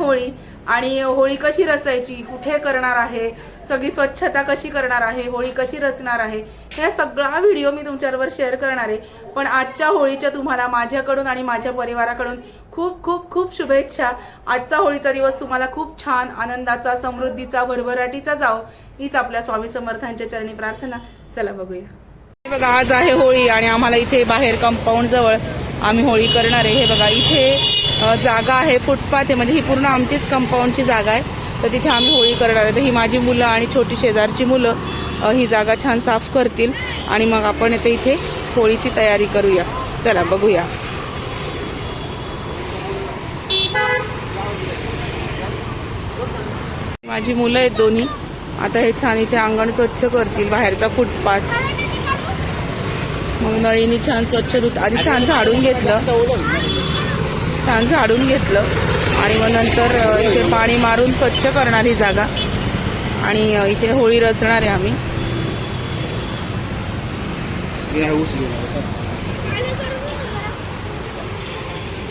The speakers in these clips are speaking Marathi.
होळी आणि होळी कशी रचायची कुठे करणार आहे सगळी स्वच्छता कशी करणार आहे होळी कशी रचणार आहे ह्या सगळा व्हिडिओ मी तुमच्याबरोबर शेअर करणार आहे. पण आजच्या होळीच्या तुम्हाला माझ्याकडून आणि माझ्या परिवाराकडून खूप खूप खूप शुभेच्छा. आजचा होळीचा दिवस तुम्हाला खूप छान आनंदाचा समृद्धीचा भरभराटीचा जाओ हीच आपल्या स्वामी समर्थांच्या चरणी प्रार्थना. चला बघूया. हे बघा आज आहे होळी आणि आम्हाला इथे बाहेर कंपाऊंड जवळ आम्ही होळी करणार आहे. हे बघा इथे जागा आहे फुटपाथ आहे. म्हणजे ही पूर्ण आमचीच कंपाऊंडची जागा आहे. तर तिथे आम्ही होळी करणार आहे. तर ही माझी मुलं आणि छोटी शेजारची मुलं ही जागा छान साफ करतील. आणि मग आपण येते इथे होळीची तयारी करूया. चला बघूया. माझी मुलं आहेत दोन्ही. आता हे छान इथे अंगण स्वच्छ करतील. बाहेरचा फुटपाथ. मग नळीने छान स्वच्छ धुत आधी छान झाडून घेतलं. छान झाडून घेतलं आणि मग नंतर इथे पाणी मारून स्वच्छ करणार ही जागा. आणि इथे होळी रचणार आहे आम्ही.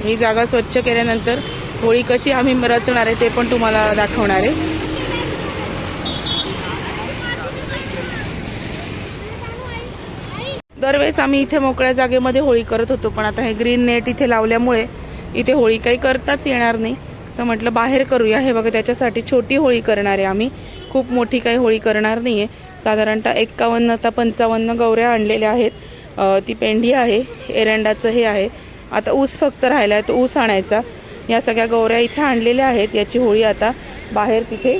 ही जागा स्वच्छ केल्यानंतर होळी कशी आम्ही रचणार आहे ते पण तुम्हाला दाखवणार आहे. दरवेळेस आम्ही इथे मोकळ्या जागेमध्ये होळी करत होतो पण आता हे ग्रीन नेट इथे लावल्यामुळे इथे होळी काही करताच येणार नाही. तर म्हटलं बाहेर करूया. हे बघा त्याच्यासाठी छोटी होळी करणार आहे आम्ही. खूप मोठी काही होळी करणार नाही आहे साधारणतः एक्कावन्न आता पंचावन्न गौऱ्या आणलेल्या आहेत. ती पेंढी आहे एरंडाचं हे आहे. आता ऊस फक्त राहिला आहे तो ऊस आणायचा. या सगळ्या गौऱ्या इथे आणलेल्या आहेत. याची होळी आता बाहेर तिथे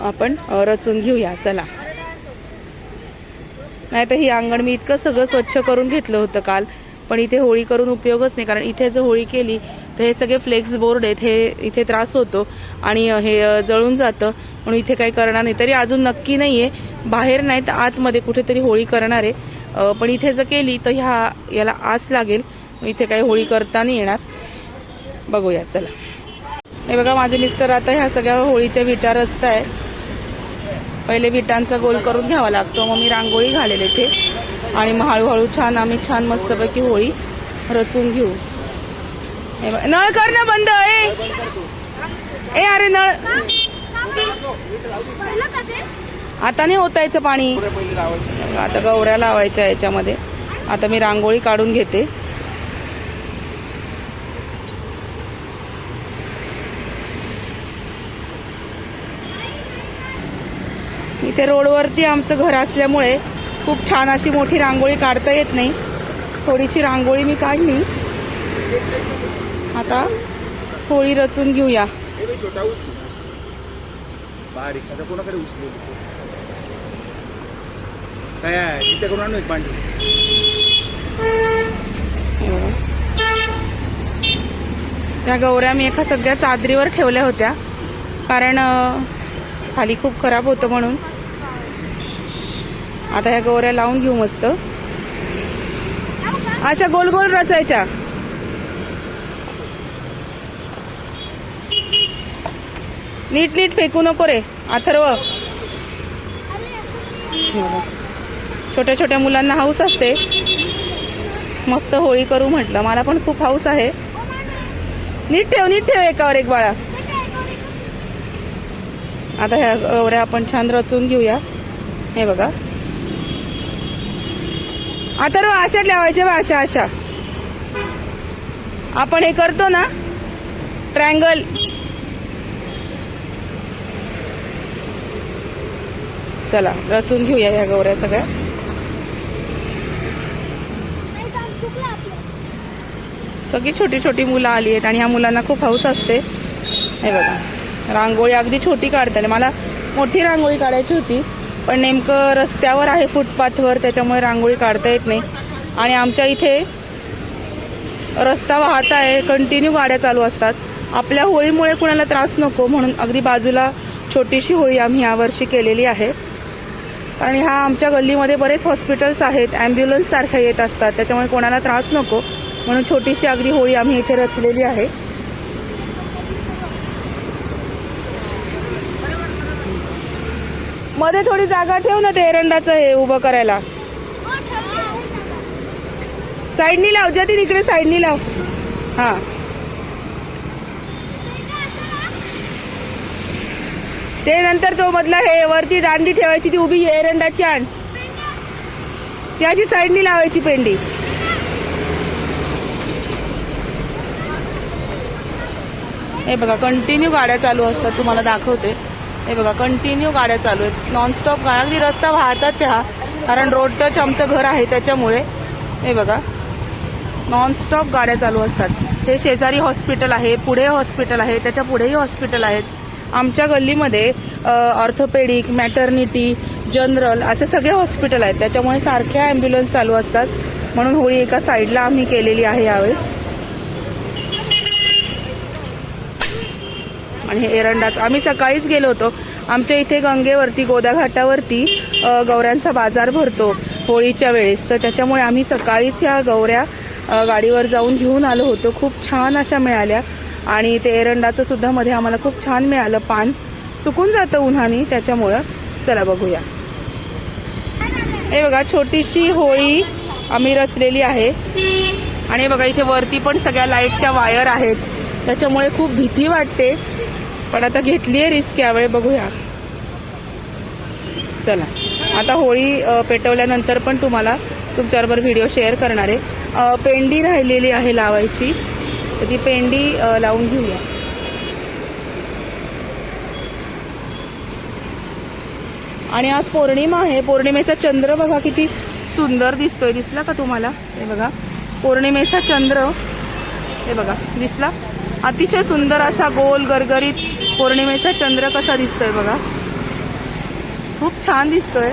आपण रचून घेऊया. चला. नाही तर ही अंगण मी इतकं सगळं स्वच्छ करून घेतलं होतं काल. पण इथे होळी करून उपयोगच नाही कारण इथे जर होळी केली तर हे सगळे फ्लेक्स बोर्ड आहेत हे इथे त्रास होतो आणि हे जळून जातं. म्हणून इथे काही करणार नाही. तरी अजून नक्की नाही आहे बाहेर नाही तर आतमध्ये कुठेतरी होळी करणार आहे. पण इथे जर केली तर ह्या याला आस लागेल. मग इथे काही होळी करता नाही येणार. बघूया चला. हे बघा माझे मिस्टर आता ह्या सगळ्या होळीच्या विटा रस्ता आहे पहिले विटांचा गोल करून घ्यावा लागतो. मग मी रांगोळी घालेल इथे. आणि मग हळूहळू छान आम्ही छान मस्तपैकी होळी रचून घेऊ. नळ कर ना बंद ए! ए अरे नळ! आता नाही होता याचं पाणी. आता गवऱ्या लावायच्या याच्यामध्ये. आता मी रांगोळी काढून घेते. इथे रोडवरती आमचं घर असल्यामुळे खूप छान अशी मोठी रांगोळी काढता येत नाही. थोडीशी रांगोळी मी काढली. आता होळी रचून घेऊया. त्या गौऱ्या मी एका सगळ्या चादरीवर ठेवल्या होत्या. कारण खाली खूप खराब होतं म्हणून. आता ह्या गौऱ्या लावून घेऊ मस्त. अशा गोल गोल रचायच्या. नीट नीट फेकू नको रे अथर्व. छोट्या छोट्या मुलांना हाऊस असते. मस्त होळी करू म्हटलं. मला पण खूप हाऊस आहे. नीट ठेव नीट ठेव एकावर एक बाळा. आता ह्या गवऱ्या आपण छान रचून घेऊया. हे बघा. आता रो अशा लावायच्या बा अशा अशा आपण हे करतो ना ट्रायंगल चला रचून घेऊया ह्या गौऱ्या सगळ्या. सगळी छोटी छोटी मुलं आली आहेत आणि ह्या मुलांना खूप हौस असते. हे बघा. रांगोळी अगदी छोटी काढताना. मला मोठी रांगोळी काढायची होती. पण नेमकं रस्त्यावर आहे फुटपाथवर त्याच्यामुळे रांगोळी काढता येत नाही. आणि आमच्या इथे रस्ता वाहत आहे कंटिन्यू गाड्या चालू असतात. आपल्या होळीमुळे कुणाला त्रास नको म्हणून अगदी बाजूला छोटीशी होळी आम्ही यावर्षी केलेली आहे. आणि हा आमच्या गल्लीमध्ये बरेच हॉस्पिटल्स आहेत ॲम्ब्युलन्ससारख्या येत असतात त्याच्यामुळे कोणाला त्रास नको म्हणून छोटीशी अगदी होळी आम्ही इथे रचलेली आहे. मध्ये थोडी जागा ठेव ना ते एरंडाचं हे उभं करायला. साईडनी लाव ज्या तिकडे साईडनी लाव. हा. ते नंतर तो मधला हे वरती दांडी ठेवायची ती उभी एरंडाची आण. त्याची साईडनी लावायची पेंडी. हे बघा कंटिन्यू गाड्या चालू असतात तुम्हाला दाखवते. हे बघा कंटिन्यू गाड्या चालू आहेत. नॉनस्टॉप गाड्या. अगदी रस्ता वाहताच आहे हा. कारण रोड टच आमचं घर आहे त्याच्यामुळे. हे बघा नॉनस्टॉप गाड्या चालू असतात. हे शेजारी हॉस्पिटल आहे पुढे हॉस्पिटल आहे त्याच्या पुढेही हॉस्पिटल आहेत. आमच्या गल्लीमध्ये ऑर्थोपेडिक मॅटर्निटी जनरल असे सगळे हॉस्पिटल आहेत. त्याच्यामुळे सारख्या ॲम्ब्युलन्स चालू असतात. म्हणून होळी एका साईडला आम्ही केलेली आहे यावेळेस. आणि हे आम्ही सकाळीच गेलो होतो. आमच्या इथे गंगेवरती गोदा घाटावरती गौऱ्यांचा बाजार भरतो होळीच्या वेळेस. तर त्याच्यामुळे आम्ही सकाळीच ह्या गौऱ्या गाडीवर जाऊन घेऊन आलो होतो. खूप छान अशा मिळाल्या. आणि ते एरंडाचं सुद्धा मध्ये आम्हाला खूप छान मिळालं. पान सुकून जातं उन्हाने. त्याच्यामुळं चला बघूया. हे बघा छोटीशी होळी आम्ही रचलेली आहे. आणि बघा इथे वरती पण सगळ्या लाईटच्या वायर आहेत. त्याच्यामुळे खूप भीती वाटते. पण आता घेतली आहे रिस्क यावेळी बघूया. चला. आता होळी पेटवल्यानंतर पण तुम्हाला तुमच्याबरोबर व्हिडिओ शेअर करणार आहे. पेंडी राहिलेली आहे लावायची. तर ती पेंडी लावून घेऊया. आणि आज पौर्णिमा आहे. पौर्णिमेचा चंद्र बघा किती सुंदर दिसतोय. दिसला का तुम्हाला? हे बघा. पौर्णिमेचा चंद्र. हे बघा. दिसला? अतिशय सुंदर असा गोल गरगरीत पौर्णिमेचा चंद्र कसा दिसतोय बघा. खूप छान दिसतोय.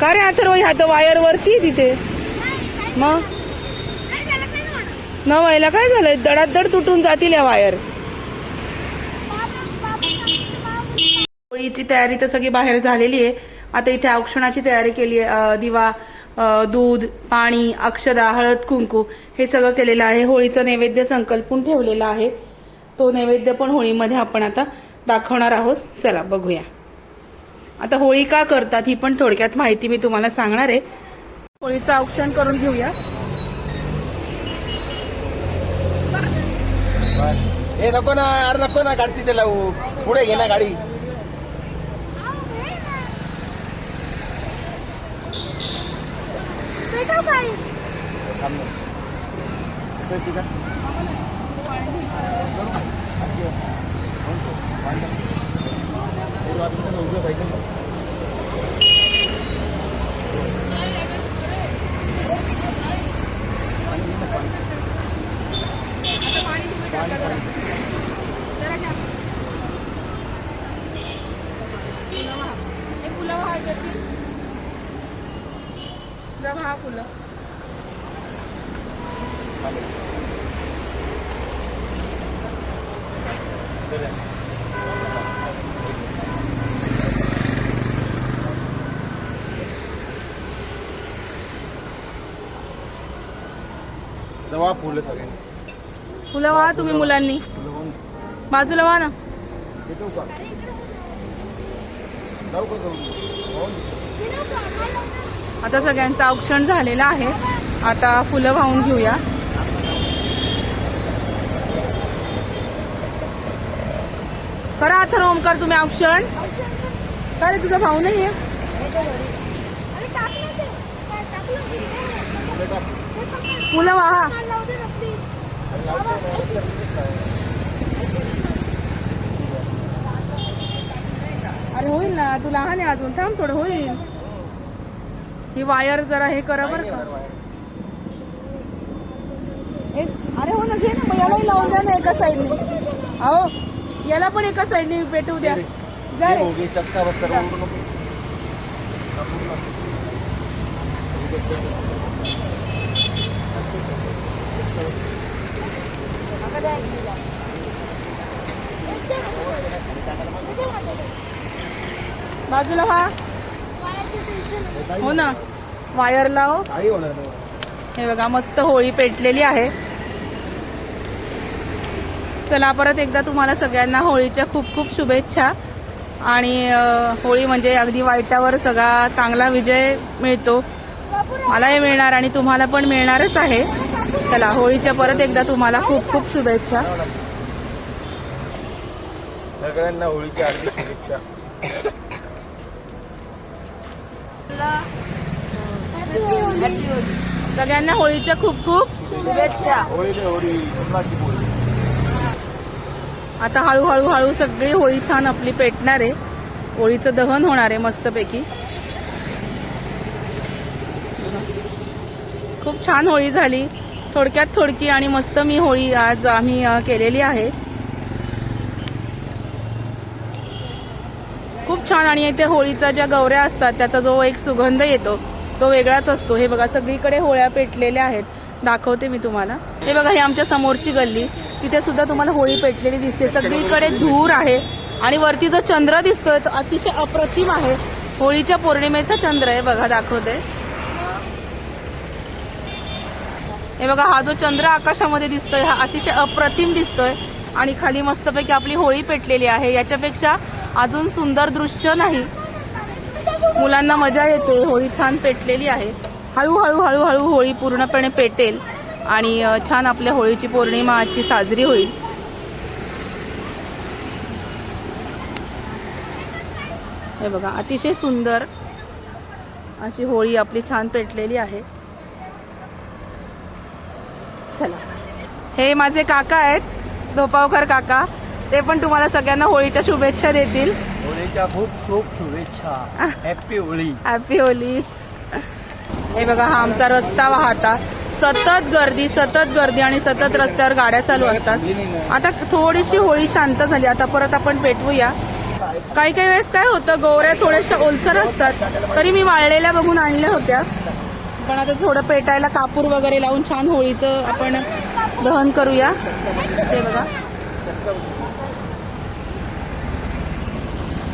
का रे अथर्व ह्या तर वायर वरती तिथे. मग? न व्हायला काय झालंय? दडादड तुटून जातील या वायर होळीची तयारी तर सगळी बाहेर झालेली आहे. आता इथे औक्षणाची तयारी केली आहे दिवा दूध पाणी अक्षदा हळद कुंकू हे सगळं केलेलं आहे. होळीचं नैवेद्य संकल्पून ठेवलेला आहे. तो नैवेद्य पण होळीमध्ये आपण आता दाखवणार आहोत. चला बघूया. आता होळी का करतात ही पण थोडक्यात माहिती मी तुम्हाला सांगणार आहे. होळीचं औक्षण करून घेऊया. हे नको ना अरे नको ना गाडी तिथे लावू. पुढे घे ना गाडी. थांब ना. इकडे तिकडे. एक वाजता तर ना. हा फुलं. जवळ फुलं सगळे. फुलं व्हा तुम्ही मुलांनी. फुलं वाहून बाजूला व्हा ना. येतो का? जाऊ का जाऊ. आता सगळ्यांचं औक्षण झालेलं आहे. आता फुलं वाहून घेऊया. करा अथर ओमकार तुम्ही औक्षण. का रे तुझा भाऊ नाही आहे फुलं वाहा. अरे होईल ना तू लहान आहे अजून. थांब थोडं होईल. ही वायर जरा हे करा बरं का अरे हो ना घे ना मग यालाही लावून द्या ना एका साईडने अहो याला पण एका साईडने पेटवू द्या जा हे रे. हो, चक्का. बाजूला व्हा हो ना. वायर लाव. हे बघा मस्त होळी पेटलेली आहे. चला परत एकदा तुम्हाला सगळ्यांना होळीच्या खूप खूप शुभेच्छा. आणि होळी म्हणजे अगदी वाईटावर सगळा चांगला विजय मिळतो. मलाही मिळणार आणि तुम्हाला पण मिळणारच आहे. चला होळीच्या परत एकदा तुम्हाला खूप खूप शुभेच्छा. सगळ्यांना होळीच्या हार्दिक शुभेच्छा. सगळ्यांना होळीच्या खूप खूप शुभेच्छा. होळी रे होळी. पुरणाची पोळी आता हळूहळू हळू सगळी होळी छान आपली पेटणार आहे. होळीचं दहन होणार आहे मस्तपैकी. खूप छान होळी झाली. थोडक्यात थोडकी आणि मस्त मी होळी आज आम्ही केलेली आहे. खूप छान आणि इथे होळीचा ज्या गवऱ्या असतात त्याचा जो एक सुगंध येतो तो वेगळाच असतो. हे बघा सगळीकडे होळ्या पेटलेल्या आहेत. दाखवते मी तुम्हाला. हे बघा ही आमच्या समोरची गल्ली. तिथे सुद्धा तुम्हाला होळी पेटलेली दिसते. सगळीकडे धूर आहे आणि वरती जो चंद्र दिसतोय तो अतिशय अप्रतिम आहे. होळीच्या पौर्णिमेचा चंद्र आहे. बघा दाखवते. हे बघा हा जो चंद्र आकाशामध्ये दिसतोय हा अतिशय अप्रतिम दिसतोय. आणि खाली मस्तपैकी आपली होळी पेटलेली आहे. याच्यापेक्षा अजून सुंदर दृश्य नाही. मुलांना मजा येते. होळी छान पेटलेली आहे. हळूहळू हळूहळू होळी पूर्णपणे पेटेल आणि छान आपल्या होळीची पौर्णिमा आजची साजरी होईल. हे बघा अतिशय सुंदर अशी होळी आपली छान पेटलेली आहे. चला. हे माझे काका आहेत. धोपावकर काका. ते पण तुम्हाला सगळ्यांना होळीच्या शुभेच्छा देतील. होळीच्या खूप खूप शुभेच्छा. हॅपी होळी. हॅपी होली हे बघा हा आमचा रस्ता वाहता. सतत गर्दी सतत गर्दी आणि सतत रस्त्यावर गाड्या चालू असतात. आता थोडीशी होळी शांत झाली. आता परत आपण पेटवूया. काही काही वेळेस काय होतं गोवऱ्या थोड्याशा ओलसर असतात. तरी मी वाळलेल्या बघून आणल्या होत्या. पण आता थोडं पेटायला कापूर वगैरे लावून छान होळीचं आपण दहन करूया. ते बघा.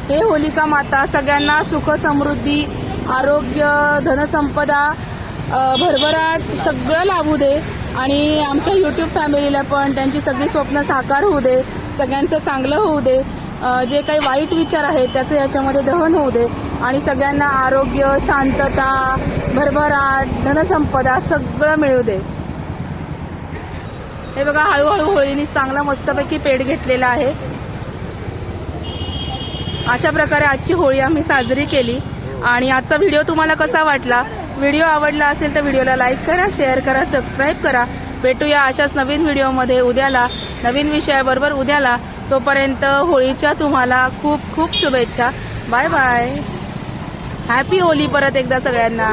हे होलिका माता सगळ्यांना सुख समृद्धी आरोग्य धनसंपदा भरभराट सगळं लाभू दे. आणि आमच्या यूट्यूब फॅमिलीला पण त्यांची सगळी स्वप्न साकार होऊ दे. सगळ्यांचं चांगलं होऊ दे. जे काही वाईट विचार आहेत त्याचं याच्यामध्ये दहन होऊ दे. आणि सगळ्यांना आरोग्य शांतता भरभराट धनसंपदा सगळं मिळू दे. हे बघा हळूहळू होळीने चांगला मस्तपैकी पेट घेतलेला आहे. अशा प्रकारे आजची होळी आम्ही साजरी केली. आणि आजचा व्हिडिओ तुम्हाला कसा वाटला? व्हिडिओ आवडला असेल तर व्हिडिओला लाईक करा शेअर करा सबस्क्राईब करा. भेटूया अशाच नवीन व्हिडिओमध्ये उद्याला नवीन विषयाबरोबर उद्याला. तोपर्यंत होळीच्या तुम्हाला खूप खूप शुभेच्छा. Bye bye. हॅपी होली परत एकदा सगळ्यांना.